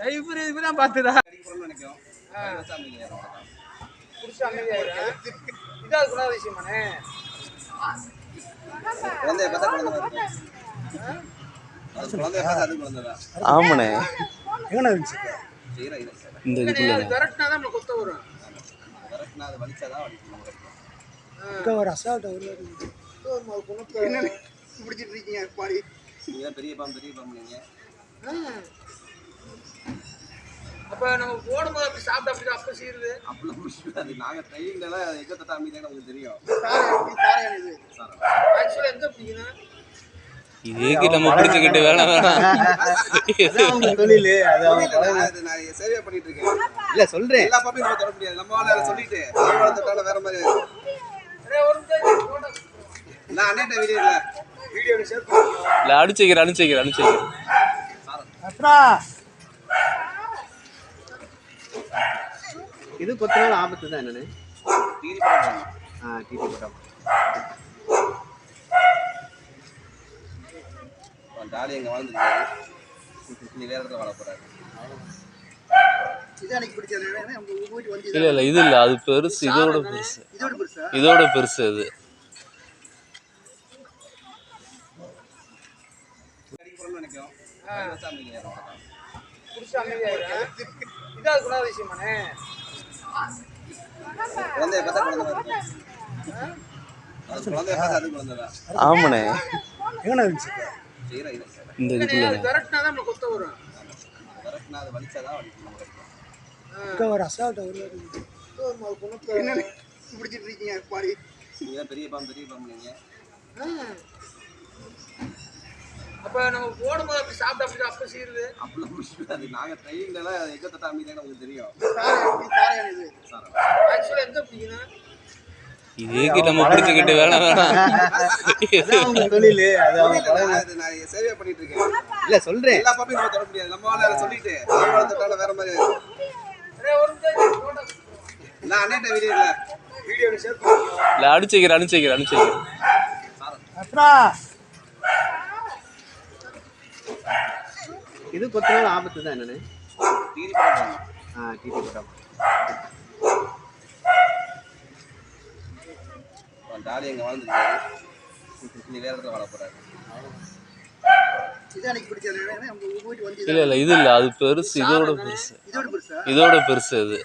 இவரு இவதான் பார்த்துதா அடிக்கணும்னு நினைக்கும் இதாக கூடாத விஷயமானே குழந்தைய பார்த்தா குழந்தை குழந்தைய பார்த்தா அது குழந்தை தான் ஆமாண்ணே. எங்கண்ணா இருந்துச்சு இந்த இதுக்குள்ள. விரட்டினா தான் கொத்த வரும். விரட்டினா அது வலிச்சாதான் வலிக்கும் இங்கே ஒரு அசால்ட் பிடிச்சிட்டு இருக்கீங்க பாடி. நீங்க தான் பெரிய பாம்பு பெரிய பாம்பு நீங்க. அப்ப நம்ம போடும்போது அப்படி சாப்பிட்டு அப்படி அப்ப சீருது. அப்படிலாம் முடியாது நாங்க ட்ரைனிங்ல எல்லாம் எங்க தட்டா அமைதியான உங்களுக்கு தெரியும். சார் ஆக்சுவலா எங்க பிடிக்கணும் இதுக்கு நம்ம பிடிச்சிக்கிட்டு வேணாம்? வேணாம் தொழில் அது நான் இது நான் சேவையா பண்ணிட்டு இருக்கேன். இல்லை சொல்கிறேன் எல்லா பாப்பையும் நம்ம தொட முடியாது. நம்ம வேலை சொல்லிட்டு தொட்டால வேற மாதிரி. நான் அண்ணன் வீடியோ இல்ல. வீடியோ ஷேர் பண்ணுங்க இல்லை அடிச்சுக்கிறேன் அடிச்சுக்கிறேன் இது கொத்த நாள் ஆபத்து தான் என்னன்னு. ஆ டிடி படம். டாலி எங்க வாழ்ந்துருக்காரு. நீ வேற இடத்துல வாழ போறாரு. இல்லை இல்லை இது இல்லை. அது பெருசு. இதோட பெருசு. இதோட பெருசா? அது. அடிக்கணும்னு ஆமாண்ணே. எங்கண்ணா இருந்துச்சு? இந்த இதுக்குள்ள. ஒரு அசால்ட் ஒரு பிடிச்சிட்டு இருக்கீங்க பெரிய பாம்பு பெரிய பாம்பு நீங்க. அப்ப நம்ம போடும்போது அப்படி சாப்பிட்டு அப்படி அப்ப சீருது. அப்படிலாம் முடியாது நாங்க ட்ரைனிங்ல எல்லாம் எங்க தட்டா அமைதியான உங்களுக்கு தெரியும். சார் ஆக்சுவலா எங்க பிடிக்கணும் இதுக்கு நம்ம பிடிச்சிக்கிட்டு வேணாம் வேணாம் தொழில் அது நான் சேவையா பண்ணிட்டு இருக்கேன். இல்லை சொல்கிறேன் எல்லா பாப்பையும் நம்ம தொட முடியாது. நம்ம வேலை சொல்லிட்டு தொட்டால வேற மாதிரி. நான் அண்ணன் வீடியோ இல்ல. வீடியோ ஷேர் பண்ணுங்க இல்லை அடிச்சுக்கிறேன் அடிச்சுக்கிறேன் அப்புறம் இது கொத்த நாள் ஆபத்து தான் என்னன்னு. ஆ டிடி டாலி எங்க வாழ்ந்துருக்காரு நீ வேற இடத்துல வாழ வந்து இல்லை இல்லை இது இல்லை. அது பெருசு. இதோட பெருசு. இதோட பெருசா? இதோட பெருசு அது.